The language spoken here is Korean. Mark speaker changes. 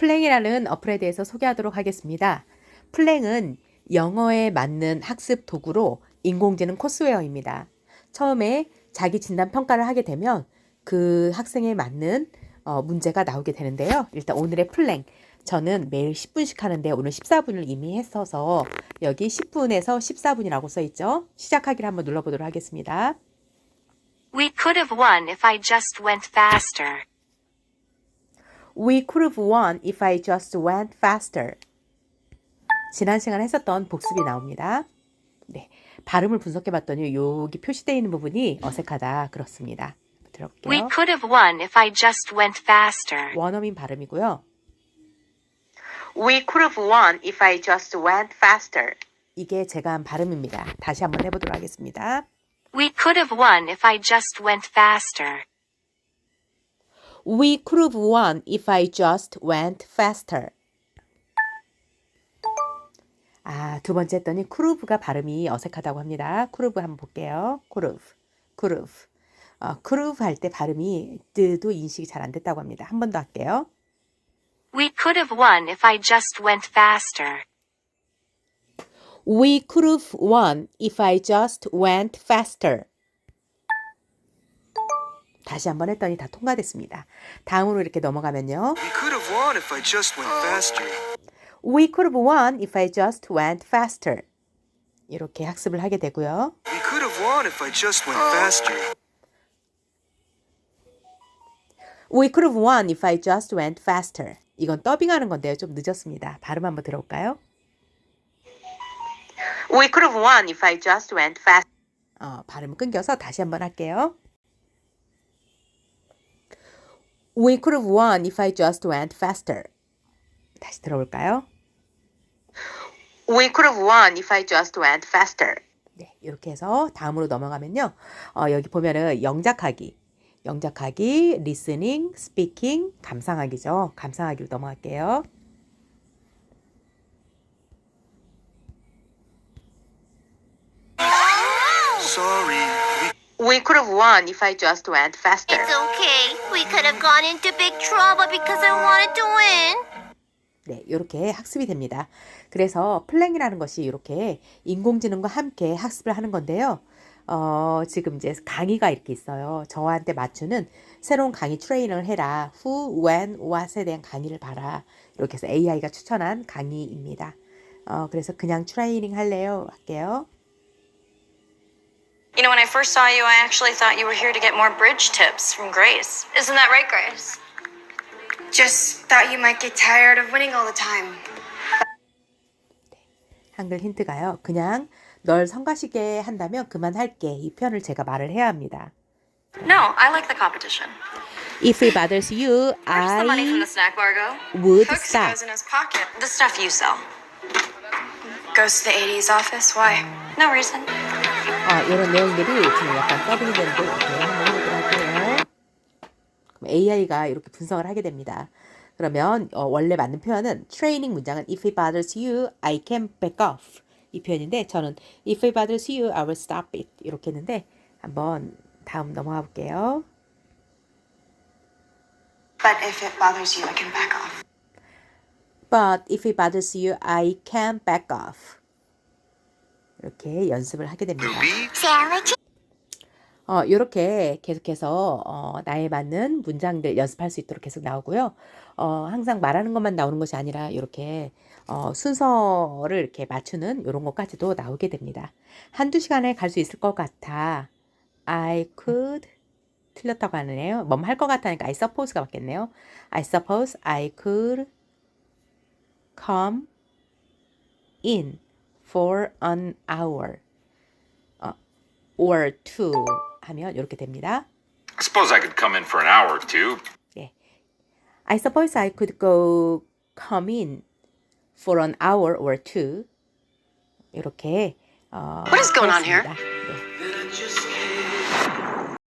Speaker 1: 플랭이라는 어플에 대해서 소개하도록 하겠습니다. 플랭은 영어에 맞는 학습 도구로 인공지능 코스웨어입니다. 처음에 자기 진단 평가를 하게 되면 그 학생에 맞는 어, 문제가 나오게 되는데요. 일단 오늘의 플랭. 저는 매일 10분씩 하는데 오늘 14분을 이미 했어서 여기 10분에서 14분이라고 써 있죠. 시작하기를 한번 눌러보도록 하겠습니다.
Speaker 2: We could have won if I just went faster.
Speaker 1: We could have won if I just went faster. 지난 시간에 했었던 복습이 나옵니다. 네. 발음을 분석해 봤더니 여기 표시되어 있는 부분이 어색하다. 그렇습니다.
Speaker 2: We
Speaker 1: 들어볼게요.
Speaker 2: could have won if I just went faster.
Speaker 1: 원어민 발음이고요. We could have won if I just went faster. 이게 제가 한 발음입니다. 다시 한번 해보도록 하겠습니다.
Speaker 2: We could have won if I just went faster.
Speaker 1: We could have won if I just went faster. 아, 두 번째 했더니 쿠르브가 발음이 어색하다고 합니다. 쿠르브 한번 볼게요. 쿠르브, 쿠르브. 어, 쿠르브 할 때 발음이 뜨도 인식이 잘 안 됐다고 합니다. 한 번 더 할게요.
Speaker 2: We could have won if I just went faster.
Speaker 1: We could have won if I just went faster. 다시 한 번 했더니 다 통과됐습니다. 다음으로 이렇게 넘어가면요.
Speaker 3: We could have won if I just went faster.
Speaker 1: We could have won if I just went faster. 이렇게 학습을 하게 되고요.
Speaker 3: We could have won if I just went faster.
Speaker 1: We could have won if I just went faster. 이건 더빙하는 건데요. 좀 늦었습니다. 발음 한번 들어볼까요? We could have won if I just went fast. 어, 발음 끊겨서 다시 한번 할게요. We could have won if I just went faster. 다시 들어볼까요? We could have won if I just went faster. 네, 이렇게 해서 다음으로 넘어가면요. 어, 여기 보면은 영작하기, 영작하기, listening, speaking, 감상하기죠. 감상하기로 넘어갈게요.
Speaker 3: Sorry. We
Speaker 1: could have won if I just went faster.
Speaker 4: It's okay. We could have gone into big trouble because I wanted to win.
Speaker 1: 네, 이렇게 학습이 됩니다. 그래서 플랭이라는 것이 이렇게 인공지능과 함께 학습을 하는 건데요. 어, 지금 이제 강의가 이렇게 있어요. 저한테 맞추는 새로운 강의 트레이닝을 해라. Who, when, what에 대한 강의를 봐라. 이렇게 해서 AI가 추천한 강의입니다. 어, 그래서 그냥 트레이닝 할래요? 할게요.
Speaker 5: You know, when I first saw you, I actually thought you were here to get more bridge tips from Grace.
Speaker 4: Isn't that right, Grace?
Speaker 6: Just thought you might get tired of winning all the time.
Speaker 1: 한글 힌트가요. 그냥 널 성가시게 한다면 그만할게. 이 편을 제가 말을 해야 합니다.
Speaker 5: No, I like the competition.
Speaker 1: If it bothers you,
Speaker 5: Where's the money from
Speaker 1: I
Speaker 5: the snack bar go?
Speaker 1: would
Speaker 6: Cooks
Speaker 1: stop.
Speaker 6: goes in his pocket.
Speaker 5: The stuff you sell.
Speaker 6: Goes to the 80s office. Why?
Speaker 5: No reason.
Speaker 1: 아, 이런 내용들이 지금 약간 더빙이 되는데 이렇게 한번 해보도록 할게요. 그럼 AI가 이렇게 분석을 하게 됩니다. 그러면 어, 원래 맞는 표현은 트레이닝 문장은 If it bothers you, I can back off 이 표현인데 저는 If it bothers you, I will stop it 이렇게 했는데 한번 다음 넘어가 볼게요.
Speaker 6: But if it bothers you, I can back off.
Speaker 1: But if it bothers you, I can back off. 이렇게 연습을 하게 됩니다. 어, 요렇게 계속해서 어, 나에 맞는 문장들 연습할 수 있도록 계속 나오고요. 어, 항상 말하는 것만 나오는 것이 아니라 이렇게 어, 순서를 이렇게 맞추는 이런 것까지도 나오게 됩니다. 한두 시간에 갈 수 있을 것 같아. I could 틀렸다고 하네요. 뭐뭐 할것 같다니까 I suppose가 맞겠네요. I suppose I could come in for an hour. 어, or two 하면 이렇게 됩니다.
Speaker 7: I suppose I could come in for an hour or two.
Speaker 1: 예. I suppose I could go come in for an hour or two. 이렇게 어,
Speaker 8: What is going on here?
Speaker 1: 하였습니다.